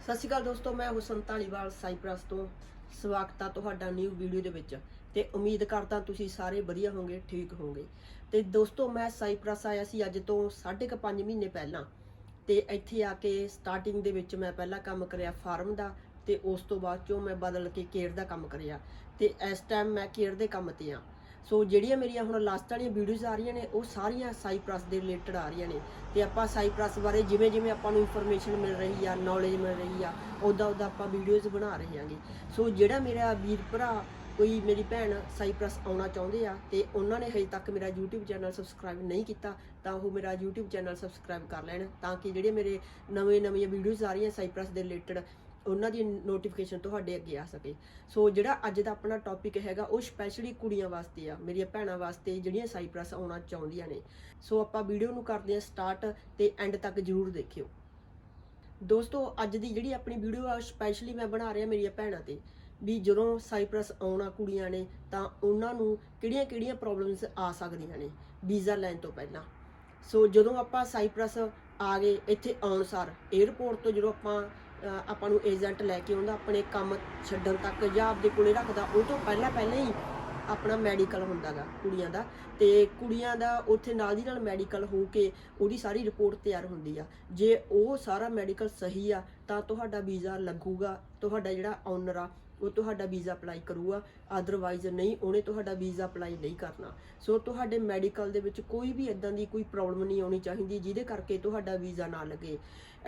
ਸਤਿ ਸ਼੍ਰੀ ਅਕਾਲ ਦੋਸਤੋ, ਮੈਂ ਹੁਸਨ ਧਾਲੀਵਾਲ ਸਾਈਪ੍ਰਸ ਤੋਂ ਸਵਾਗਤ ਆ ਤੁਹਾਡਾ ਨਿਊ ਵੀਡੀਓ ਦੇ ਵਿੱਚ। ਤੇ ਉਮੀਦ ਕਰਦਾ ਤੁਸੀਂ ਸਾਰੇ ਵਧੀਆ ਹੋਵੋਗੇ, ਠੀਕ ਹੋਵੋਗੇ। ਤੇ ਦੋਸਤੋ, ਮੈਂ ਸਾਈਪ੍ਰਸ ਆਇਆ ਸੀ ਅੱਜ ਤੋਂ 5.5 ਮਹੀਨੇ ਪਹਿਲਾਂ। ਤੇ ਇੱਥੇ ਆ ਕੇ ਸਟਾਰਟਿੰਗ ਦੇ ਵਿੱਚ ਮੈਂ ਪਹਿਲਾਂ ਕੰਮ ਕਰਿਆ ਫਾਰਮ ਦਾ ਤੇ ਉਸ ਤੋਂ ਬਾਅਦ ਚੋਂ ਮੈਂ ਬਦਲ ਕੇ ਕੇਅਰ ਦਾ ਕੰਮ ਕਰਿਆ। ਤੇ ਇਸ ਟਾਈਮ ਮੈਂ ਕੇਅਰ ਦੇ ਕੰਮ ਤੇ ਆ। ਸੋ ਜਿਹੜੀਆਂ ਮੇਰੀਆਂ ਹੁਣ ਲਾਸਟ ਵਾਲੀਆਂ ਵੀਡੀਓਜ਼ ਆ ਰਹੀਆਂ ਨੇ, ਉਹ ਸਾਰੀਆਂ ਸਾਈਪ੍ਰਸ ਦੇ ਰਿਲੇਟਡ ਆ ਰਹੀਆਂ ਨੇ। ਤੇ ਆਪਾਂ ਸਾਈਪ੍ਰਸ ਬਾਰੇ ਜਿਵੇਂ ਜਿਵੇਂ ਆਪਾਂ ਨੂੰ ਇਨਫੋਰਮੇਸ਼ਨ ਮਿਲ ਰਹੀ ਆ ਨੌਲੇਜ ਮਿਲ ਰਹੀ ਆ ਉਦਾਂ ਉਦਾਂ ਆਪਾਂ ਵੀਡੀਓਜ਼ ਬਣਾ ਰਹੇ ਹਾਂਗੇ। ਸੋ ਜਿਹੜਾ ਮੇਰਾ ਵੀਰ ਭਰਾ, ਕੋਈ ਮੇਰੀ ਭੈਣ ਸਾਈਪ੍ਰਸ ਆਉਣਾ ਚਾਹੁੰਦੇ ਆ ਤੇ ਉਹਨਾਂ ਨੇ ਹਜੇ ਤੱਕ ਮੇਰਾ YouTube ਚੈਨਲ ਸਬਸਕ੍ਰਾਈਬ ਨਹੀਂ ਕੀਤਾ, ਤਾਂ ਉਹ ਮੇਰਾ YouTube ਚੈਨਲ ਸਬਸਕ੍ਰਾਈਬ ਕਰ ਲੈਣ, ਤਾਂ ਕਿ ਜਿਹੜੇ ਮੇਰੇ ਨਵੇਂ ਨਵੀਆਂ ਵੀਡੀਓਜ਼ ਆ ਰਹੀਆਂ ਸਾਈਪ੍ਰਸ ਦੇ ਰਿਲੇਟਡ ਉਹਨਾਂ ਦੀ ਨੋਟੀਫਿਕੇਸ਼ਨ ਤੁਹਾਡੇ ਅੱਗੇ ਆ ਸਕੇ। ਸੋ ਜਿਹੜਾ ਅੱਜ ਦਾ ਆਪਣਾ ਟੌਪਿਕ ਹੈਗਾ, ਉਹ ਸਪੈਸ਼ਲੀ ਕੁੜੀਆਂ ਵਾਸਤੇ ਆ, ਮੇਰੀਆਂ ਭੈਣਾਂ ਵਾਸਤੇ, ਜਿਹੜੀਆਂ ਸਾਈਪ੍ਰਸ ਆਉਣਾ ਚਾਹੁੰਦੀਆਂ ਨੇ। ਸੋ ਆਪਾਂ ਵੀਡੀਓ ਨੂੰ ਕਰਦੇ ਹਾਂ ਸਟਾਰਟ ਤੇ ਐਂਡ ਤੱਕ ਜਰੂਰ ਦੇਖਿਓ। ਦੋਸਤੋ, ਅੱਜ ਦੀ ਜਿਹੜੀ ਆਪਣੀ ਵੀਡੀਓ ਆ ਸਪੈਸ਼ਲੀ ਮੈਂ ਬਣਾ ਰਿਹਾ ਮੇਰੀਆਂ ਭੈਣਾਂ ਤੇ, ਵੀ ਜਦੋਂ ਸਾਈਪ੍ਰਸ ਆਉਣਾ ਕੁੜੀਆਂ ਨੇ, ਤਾਂ ਉਹਨਾਂ ਨੂੰ ਕਿਹੜੀਆਂ-ਕਿਹੜੀਆਂ ਪ੍ਰੋਬਲਮਸ ਆ ਸਕਦੀਆਂ ਨੇ, ਵੀਜ਼ਾ ਲੈਣ ਤੋਂ ਪਹਿਲਾਂ। ਸੋ ਜਦੋਂ ਆਪਾਂ ਸਾਈਪ੍ਰਸ ਆ ਗਏ ਇੱਥੇ ਆਉਣ ਸਾਰ 에ਅਰਪੋਰਟ ਤੋਂ ਜਦੋਂ ਆਪਾਂ ਆਪਾਂ ਨੂੰ ਏਜੰਟ ਲੈ ਕੇ ਆਉਂਦਾ, ਆਪਣੇ ਕੰਮ ਛੱਡਣ ਤੱਕ ਜਾਂ ਆਪਦੇ ਕੋਲੇ ਰੱਖਦਾ, ਉਹ ਤੋਂ ਪਹਿਲਾਂ ਪਹਿਲਾਂ ਹੀ ਆਪਣਾ ਮੈਡੀਕਲ ਹੁੰਦਾਗਾ ਕੁੜੀਆਂ ਦਾ। ਤੇ ਕੁੜੀਆਂ ਦਾ ਉੱਥੇ ਨਾਲ ਦੀ ਨਾਲ ਮੈਡੀਕਲ ਹੋ ਕੇ ਉਹਦੀ ਸਾਰੀ ਰਿਪੋਰਟ ਤਿਆਰ ਹੁੰਦੀ ਆ। ਜੇ ਉਹ ਸਾਰਾ ਮੈਡੀਕਲ ਸਹੀ ਆ, ਤਾਂ ਤੁਹਾਡਾ ਵੀਜ਼ਾ ਲੱਗੂਗਾ, ਤੁਹਾਡਾ ਜਿਹੜਾ ਓਨਰ ਆ ਉਹ ਤੁਹਾਡਾ ਵੀਜ਼ਾ ਅਪਲਾਈ ਕਰੂਗਾ ਅਦਰਵਾਈਜ਼ ਨਹੀਂ, ਉਹਨੇ ਤੁਹਾਡਾ ਵੀਜ਼ਾ ਅਪਲਾਈ ਨਹੀਂ ਕਰਨਾ। ਸੋ ਤੁਹਾਡੇ ਮੈਡੀਕਲ ਦੇ ਵਿੱਚ ਕੋਈ ਵੀ ਇਦਾਂ ਦੀ ਕੋਈ ਪ੍ਰੋਬਲਮ ਨਹੀਂ ਆਉਣੀ ਚਾਹੀਦੀ, ਜਿਹਦੇ ਕਰਕੇ ਤੁਹਾਡਾ ਵੀਜ਼ਾ ਨਾ ਲੱਗੇ।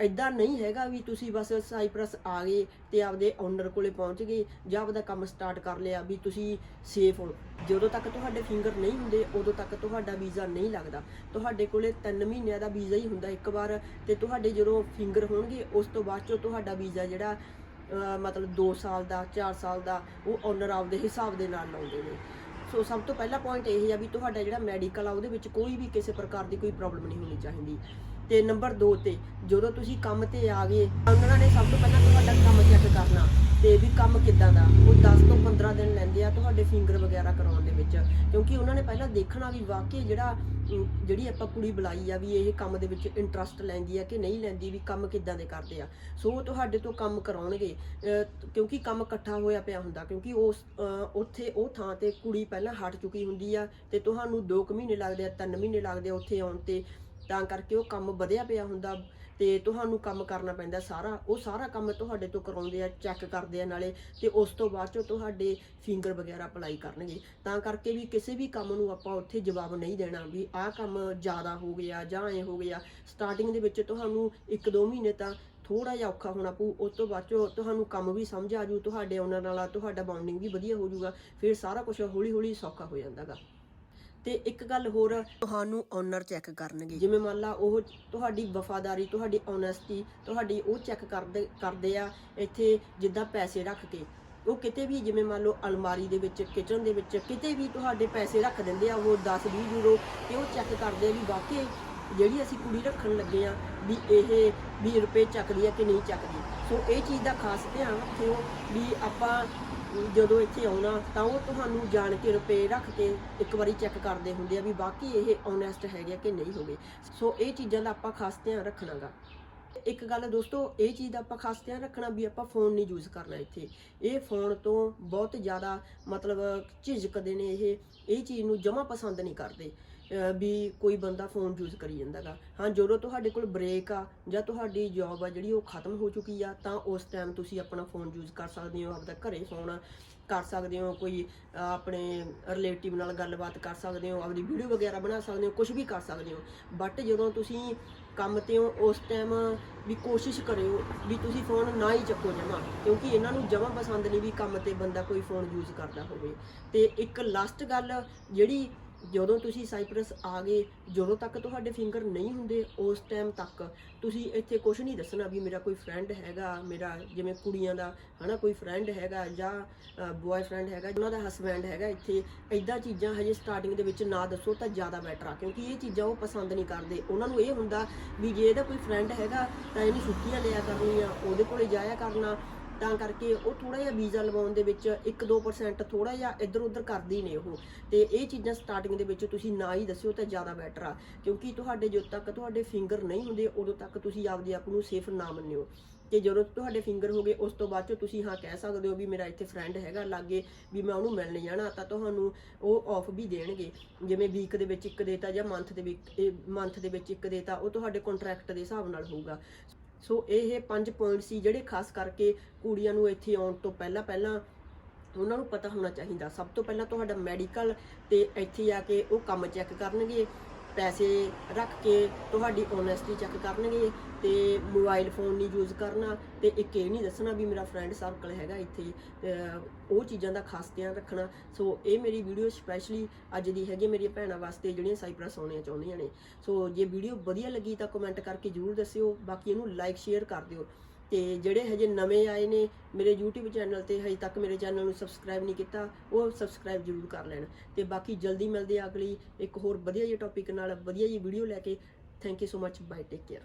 ਇਦਾਂ ਨਹੀਂ ਹੈਗਾ ਵੀ ਤੁਸੀਂ ਬਸ ਸਾਈਪ੍ਰਸ ਆ ਗਏ ਤੇ ਆਪਦੇ ਓਨਰ ਕੋਲੇ ਪਹੁੰਚ ਗਏ ਜਾਂ ਆਪਦਾ ਕੰਮ ਸਟਾਰਟ ਕਰ ਲਿਆ ਵੀ ਤੁਸੀਂ ਸੇਫ ਹੋ। ਜਦੋਂ ਤੱਕ ਤੁਹਾਡੇ ਫਿੰਗਰ ਨਹੀਂ ਹੁੰਦੇ, ਉਦੋਂ ਤੱਕ ਤੁਹਾਡਾ ਵੀਜ਼ਾ ਨਹੀਂ ਲੱਗਦਾ। ਤੁਹਾਡੇ ਕੋਲੇ 3 ਮਹੀਨਿਆਂ ਦਾ ਵੀਜ਼ਾ ਹੀ ਹੁੰਦਾ ਇੱਕ ਵਾਰ ਤੇ ਤੁਹਾਡੇ ਜਦੋਂ ਫਿੰਗਰ ਹੋਣਗੇ, ਉਸ ਤੋਂ ਬਾਅਦ ਚੋਂ ਤੁਹਾਡਾ ਵੀਜ਼ਾ ਜਿਹੜਾ ਮਤਲਬ 2 ਸਾਲ ਦਾ 4 ਸਾਲ ਦਾ, ਉਹ ਓਨਰ ਆਪਦੇ ਹਿਸਾਬ ਦੇ ਨਾਲ ਲਾਉਂਦੇ ਨੇ। ਸੋ ਸਭ ਤੋਂ ਪਹਿਲਾ ਪੁਆਇੰਟ ਇਹ ਹੈ ਵੀ ਤੁਹਾਡਾ ਜਿਹੜਾ ਮੈਡੀਕਲ ਆ, ਉਹਦੇ ਵਿੱਚ ਕੋਈ ਵੀ ਕਿਸੇ ਪ੍ਰਕਾਰ ਦੀ ਕੋਈ ਪ੍ਰੋਬਲਮ ਨਹੀਂ ਹੋਣੀ ਚਾਹੀਦੀ। ਤੇ ਨੰਬਰ 2 ਤੇ ਜਦੋਂ ਤੁਸੀਂ ਕੰਮ ਤੇ ਆ ਗਏ ਉਹਨਾਂ ਨੇ ਸਭ ਤੋਂ ਪਹਿਲਾਂ ਤੁਹਾਡਾ ਕੰਮ ਚੈੱਕ ਕਰਨਾ ਤੇ ਵੀ ਕੰਮ ਕਿੱਦਾਂ ਦਾ। ਉਹ 10 ਤੋਂ 15 ਦਿਨ ਲੈਂਦੇ ਆ ਤੁਹਾਡੇ ਫਿੰਗਰ ਵਗੈਰਾ ਕਰਾਉਣ ਦੇ ਵਿੱਚ। ਕਿਉਂਕਿ ਉਹਨਾਂ ਨੇ ਪਹਿਲਾਂ ਦੇਖਣਾ ਵੀ ਵਾਕਈ ਜਿਹੜਾ ਜਿਹੜੀ ਆਪਾਂ ਕੁੜੀ ਬੁਲਾਈ ਆ ਵੀ ਇਹ ਕੰਮ ਦੇ ਵਿੱਚ ਇੰਟਰਸਟ ਲੈਂਦੀ ਆ ਕਿ ਨਹੀਂ ਲੈਂਦੀ, ਵੀ ਕੰਮ ਕਿੱਦਾਂ ਦੇ ਕਰਦੇ ਆ। ਸੋ ਤੁਹਾਡੇ ਤੋਂ ਕੰਮ ਕਰਾਉਣਗੇ। ਕਿਉਂਕਿ ਕੰਮ ਇਕੱਠਾ ਹੋਇਆ ਪਿਆ ਹੁੰਦਾ, ਕਿਉਂਕਿ ਉਸ ਉੱਥੇ ਉਹ ਥਾਂ ਤੇ ਕੁੜੀ ਪਹਿਲਾਂ ਹਟ ਚੁੱਕੀ ਹੁੰਦੀ ਆ ਤੇ ਤੁਹਾਨੂੰ 2 ਮਹੀਨੇ ਲੱਗਦੇ ਆ 3 ਮਹੀਨੇ ਲੱਗਦੇ ਆ ਉੱਥੇ ਆਉਣ ਤੇ। ਤਾਂ ਕਰਕੇ ਉਹ ਕੰਮ ਵਧਿਆ ਪਿਆ ਹੁੰਦਾ ਤੇ ਤੁਹਾਨੂੰ ਕੰਮ ਕਰਨਾ ਪੈਂਦਾ ਸਾਰਾ। ਉਹ ਸਾਰਾ ਕੰਮ ਤੁਹਾਡੇ ਤੋਂ ਕਰਾਉਂਦੇ ਆ ਚੈੱਕ ਕਰਦੇ ਆ ਨਾਲੇ ਤੇ ਉਸ ਤੋਂ ਬਾਅਦ ਚੋਂ ਤੁਹਾਡੇ ਫਿੰਗਰ ਵਗੈਰਾ ਅਪਲਾਈ ਕਰਨਗੇ। ਤਾਂ ਕਰਕੇ ਵੀ ਕਿਸੇ ਵੀ ਕੰਮ ਨੂੰ ਆਪਾਂ ਉੱਥੇ ਜਵਾਬ ਨਹੀਂ ਦੇਣਾ ਵੀ ਆਹ ਕੰਮ ਜ਼ਿਆਦਾ ਹੋ ਗਿਆ ਜਾਂ ਐ ਹੋ ਗਿਆ। ਸਟਾਰਟਿੰਗ ਦੇ ਵਿੱਚ ਤੁਹਾਨੂੰ 1-2 ਮਹੀਨੇ ਤਾਂ ਥੋੜਾ ਜਿਹਾ ਔਖਾ ਹੋਣਾ ਪਊ, ਉਸ ਤੋਂ ਬਾਅਦ ਚੋਂ ਤੁਹਾਨੂੰ ਕੰਮ ਵੀ ਸਮਝ ਆ ਜੂ, ਤੁਹਾਡੇ ਉਹਨਾਂ ਨਾਲ ਤੁਹਾਡਾ ਬੌਂਡਿੰਗ ਵੀ ਵਧੀਆ ਹੋ ਜਾਊਗਾ ਫਿਰ ਸਾਰਾ ਕੁਝ ਹੌਲੀ-ਹੌਲੀ ਸੌਖਾ ਹੋ ਜਾਂਦਾਗਾ। ਤੇ ਇੱਕ ਗੱਲ ਹੋਰ ਤੁਹਾਨੂੰ ਓਨਰ ਚੈੱਕ ਕਰਨਗੇ। ਜਿਵੇਂ ਮੰਨ ਲਾ ਉਹ ਤੁਹਾਡੀ ਵਫਾਦਾਰੀ ਤੁਹਾਡੀ ਓਨੈਸਟੀ ਤੁਹਾਡੀ ਉਹ ਚੈੱਕ ਕਰਦੇ ਕਰਦੇ ਆ ਇੱਥੇ ਜਿੱਦਾਂ ਪੈਸੇ ਰੱਖ ਕੇ। ਉਹ ਕਿਤੇ ਵੀ ਜਿਵੇਂ ਮੰਨ ਲਓ ਅਲਮਾਰੀ ਦੇ ਵਿੱਚ ਕਿਚਨ ਦੇ ਵਿੱਚ ਕਿਤੇ ਵੀ ਤੁਹਾਡੇ ਪੈਸੇ ਰੱਖ ਦਿੰਦੇ ਆ ਉਹ 10 20 ਯੂਰੋ ਤੇ ਉਹ ਚੈੱਕ ਕਰਦੇ ਆ ਵੀ ਵਾਕਈ ਜਿਹੜੀ ਅਸੀਂ ਕੁੜੀ ਰੱਖਣ ਲੱਗੇ ਆ ਵੀ ਇਹ 20 ਰੁਪਏ ਚੱਕਦੀ ਆ ਕਿ ਨਹੀਂ ਚੱਕਦੀ। ਸੋ ਇਹ ਚੀਜ਼ ਦਾ ਖਾਸ ਧਿਆਨ ਰੱਖਿਓ ਵੀ ਆਪਾਂ ਜਦੋਂ ਇੱਥੇ ਆਉਣਾ, ਤਾਂ ਉਹ ਤੁਹਾਨੂੰ ਜਾਣ ਕੇ ਰੁਪਏ ਰੱਖ ਕੇ ਇੱਕ ਵਾਰੀ ਚੈੱਕ ਕਰਦੇ ਹੁੰਦੇ ਆ ਵੀ ਬਾਕੀ ਇਹ ਓਨੈਸਟ ਹੈਗੇ ਆ ਕਿ ਨਹੀਂ ਹੋਗੇ। ਸੋ ਇਹ ਚੀਜ਼ਾਂ ਦਾ ਆਪਾਂ ਖਾਸ ਧਿਆਨ ਰੱਖਣਾਗਾ। ਇੱਕ ਗੱਲ ਦੋਸਤੋ, ਇਹ ਚੀਜ਼ ਦਾ ਆਪਾਂ ਖਾਸ ਧਿਆਨ ਰੱਖਣਾ ਵੀ ਆਪਾਂ ਫੋਨ ਨਹੀਂ ਯੂਜ਼ ਕਰਨਾ ਇੱਥੇ। ਇਹ ਫੋਨ ਤੋਂ ਬਹੁਤ ਜ਼ਿਆਦਾ ਮਤਲਬ ਝਿਜਕਦੇ ਨੇ ਇਹ। ਇਹ ਚੀਜ਼ ਨੂੰ ਜਮਾ ਪਸੰਦ ਨਹੀਂ ਕਰਦੇ ਵੀ ਕੋਈ ਬੰਦਾ ਫੋਨ ਯੂਜ਼ ਕਰੀ ਜਾਂਦਾਗਾ ਹਾਂ, ਜਦੋਂ ਤੁਹਾਡੇ ਕੋਲ ਬ੍ਰੇਕ ਆ ਜਾਂ ਤੁਹਾਡੀ ਜੌਬ ਆ ਜਿਹੜੀ ਉਹ ਖਤਮ ਹੋ ਚੁੱਕੀ ਆ, ਤਾਂ ਉਸ ਟਾਈਮ ਤੁਸੀਂ ਆਪਣਾ ਫੋਨ ਯੂਜ਼ ਕਰ ਸਕਦੇ ਹੋ, ਆਪਦਾ ਘਰੇ ਫੋਨ ਕਰ ਸਕਦੇ ਹੋ, ਕੋਈ ਆਪਣੇ ਰਿਲੇਟਿਵ ਨਾਲ ਗੱਲਬਾਤ ਕਰ ਸਕਦੇ ਹੋ, ਆਪਦੀ ਵੀਡੀਓ ਵਗੈਰਾ ਬਣਾ ਸਕਦੇ ਹੋ ਕੁਝ ਵੀ ਕਰ ਸਕਦੇ ਹੋ। ਬਟ ਜਦੋਂ ਤੁਸੀਂ ਕੰਮ ਤੇ ਹੋ, ਉਸ ਟਾਈਮ ਵੀ ਕੋਸ਼ਿਸ਼ ਕਰਿਓ ਵੀ ਤੁਸੀਂ ਫੋਨ ਨਾ ਹੀ ਚੱਕੋ ਜਮਾ, ਕਿਉਂਕਿ ਇਹਨਾਂ ਨੂੰ ਜਮਾ ਪਸੰਦ ਨਹੀਂ ਵੀ ਕੰਮ ਤੇ ਬੰਦਾ ਕੋਈ ਫੋਨ ਯੂਜ਼ ਕਰਦਾ ਹੋਵੇ। ਤੇ ਇੱਕ ਲਾਸਟ ਗੱਲ ਜਿਹੜੀ ਜਦੋਂ ਤੁਸੀਂ ਸਾਈਪ੍ਰਸ ਆ ਗਏ, ਜਦੋਂ ਤੱਕ ਤੁਹਾਡੇ ਫਿੰਗਰ ਨਹੀਂ ਹੁੰਦੇ, ਉਸ ਟਾਈਮ ਤੱਕ ਤੁਸੀਂ ਇੱਥੇ ਕੁਝ ਨਹੀਂ ਦੱਸਣਾ ਵੀ ਮੇਰਾ ਕੋਈ ਫਰੈਂਡ ਹੈਗਾ, ਮੇਰਾ ਜਿਵੇਂ ਕੁੜੀਆਂ ਦਾ, ਹਨਾ, ਕੋਈ ਫਰੈਂਡ ਹੈਗਾ ਜਾਂ ਬॉयਫ੍ਰੈਂਡ ਹੈਗਾ, ਉਹਨਾਂ ਦਾ ਹਸਬੈਂਡ ਹੈਗਾ ਇੱਥੇ ਐਦਾਂ ਚੀਜ਼ਾਂ ਹਜੇ ਸਟਾਰਟਿੰਗ ਦੇ ਵਿੱਚ ਨਾ ਦੱਸੋ ਤਾਂ ਜ਼ਿਆਦਾ ਬੈਟਰ ਆ, ਕਿਉਂਕਿ ਇਹ ਚੀਜ਼ਾਂ ਉਹ ਪਸੰਦ ਨਹੀਂ ਕਰਦੇ। ਉਹਨਾਂ ਨੂੰ ਇਹ ਹੁੰਦਾ ਵੀ ਜੇ ਇਹਦਾ ਕੋਈ ਫਰੈਂਡ ਹੈਗਾ ਤਾਂ ਇਹਨੂੰ ਛੁੱਟੀਆਂ ਲਿਆ ਕਰਨੀਆਂ, ਉਹਦੇ ਕੋਲੇ ਜਾਇਆ ਕਰਨਾ ਤਾਂ ਕਰਕੇ ਉਹ ਥੋੜਾ ਜਿਹਾ ਵੀਜ਼ਾ ਲਵਾਉਣ ਦੇ ਵਿੱਚ 1-2% ਥੋੜਾ ਜਿਹਾ ਇੱਧਰ ਉੱਧਰ ਕਰਦੀ ਨੇ ਉਹ। ਤੇ ਇਹ ਚੀਜ਼ਾਂ ਸਟਾਰਟਿੰਗ ਦੇ ਵਿੱਚ ਤੁਸੀਂ ਨਾ ਹੀ ਦੱਸਿਓ ਤਾਂ ਜ਼ਿਆਦਾ ਬੈਟਰ ਆ। ਕਿਉਂਕਿ ਤੁਹਾਡੇ ਜਦੋਂ ਤੱਕ ਤੁਹਾਡੇ ਫਿੰਗਰ ਨਹੀਂ ਹੁੰਦੇ, ਉਦੋਂ ਤੱਕ ਤੁਸੀਂ ਆਪਦੇ ਆਪ ਨੂੰ ਸੇਫ ਨਾ ਮੰਨਿਓ। ਕਿ ਜਦੋਂ ਤੁਹਾਡੇ ਫਿੰਗਰ ਹੋ ਗਏ, ਉਸ ਤੋਂ ਬਾਅਦ ਚ ਤੁਸੀਂ ਹਾਂ ਕਹਿ ਸਕਦੇ ਹੋ ਵੀ ਮੇਰਾ ਇੱਥੇ ਫਰੈਂਡ ਹੈਗਾ ਲਾਗੇ ਵੀ ਮੈਂ ਉਹਨੂੰ ਮਿਲਣ ਜਾਣਾ ਤਾਂ ਤੁਹਾਨੂੰ ਉਹ ਆਫ ਵੀ ਦੇਣਗੇ। ਜਿਵੇਂ ਵੀਕ ਦੇ ਵਿੱਚ ਇੱਕ ਦੇਤਾ ਜਾਂ ਮੰਥ ਦੇ ਵਿੱਚ ਮੰਥ ਦੇ ਵਿੱਚ ਇੱਕ ਦੇਤਾ, ਉਹ ਤੁਹਾਡੇ ਕੰਟਰੈਕਟ ਦੇ ਹਿਸਾਬ ਨਾਲ ਹੋਊਗਾ। ਸੋ ਇਹ ਪੰਜ ਪੁਆਇੰਟ ਸੀ ਜਿਹੜੇ ਖਾਸ ਕਰਕੇ ਕੁੜੀਆਂ ਨੂੰ ਇੱਥੇ ਆਉਣ ਤੋਂ ਪਹਿਲਾਂ ਪਹਿਲਾਂ ਉਹਨਾਂ ਨੂੰ ਪਤਾ ਹੋਣਾ ਚਾਹੀਦਾ। ਸਭ ਤੋਂ ਪਹਿਲਾਂ ਤੁਹਾਡਾ ਮੈਡੀਕਲ ਤੇ ਇੱਥੇ ਆ ਕੇ ਉਹ ਕੰਮ ਚੈੱਕ ਕਰਨਗੇ। ਪੈਸੇ ਰੱਖ ਕੇ ਤੁਹਾਡੀ ਓਨੈਸਟੀ ਚੈੱਕ ਕਰਨਗੇ ਤੇ ਮੋਬਾਈਲ ਫੋਨ ਨਹੀਂ ਯੂਜ਼ ਕਰਨਾ ਤੇ ਇੱਕ ਇਹ ਨਹੀਂ ਦੱਸਣਾ ਵੀ ਮੇਰਾ ਫਰੈਂਡ ਸਰਕਲ ਹੈਗਾ ਇੱਥੇ ਉਹ ਚੀਜ਼ਾਂ ਦਾ ਖਾਸ ਧਿਆਨ ਰੱਖਣਾ। ਸੋ ਇਹ ਮੇਰੀ ਵੀਡੀਓ ਸਪੈਸ਼ਲੀ ਅੱਜ ਦੀ ਹੈਗੀ ਮੇਰੀਆਂ ਭੈਣਾਂ ਵਾਸਤੇ ਜਿਹੜੀਆਂ ਸਾਈਪਰਸ ਆਉਣੀਆਂ ਚਾਹੁੰਦੀਆਂ ਨੇ। ਸੋ ਜੇ ਵੀਡੀਓ ਵਧੀਆ ਲੱਗੀ ਤਾਂ ਕਮੈਂਟ ਕਰਕੇ ਜਰੂਰ ਦੱਸਿਓ। ਬਾਕੀ ਇਹਨੂੰ ਲਾਈਕ ਸ਼ੇਅਰ ਕਰ ਦਿਓ। ਤੇ ਜਿਹੜੇ ਹਜੇ ਨਵੇਂ ਆਏ ਨੇ ਮੇਰੇ YouTube ਚੈਨਲ ਤੇ ਹਜੇ ਤੱਕ ਮੇਰੇ ਚੈਨਲ ਨੂੰ ਸਬਸਕ੍ਰਾਈਬ ਨਹੀਂ ਕੀਤਾ, ਉਹ ਸਬਸਕ੍ਰਾਈਬ ਜਰੂਰ ਕਰ ਲੈਣ। ਤੇ ਬਾਕੀ ਜਲਦੀ ਮਿਲਦੇ ਆ ਅਗਲੀ ਇੱਕ ਹੋਰ ਵਧੀਆ ਜਿਹੇ ਟੌਪਿਕ ਨਾਲ ਵਧੀਆ ਜਿਹੀ ਵੀਡੀਓ ਲੈ ਕੇ। Thank you so much bye take care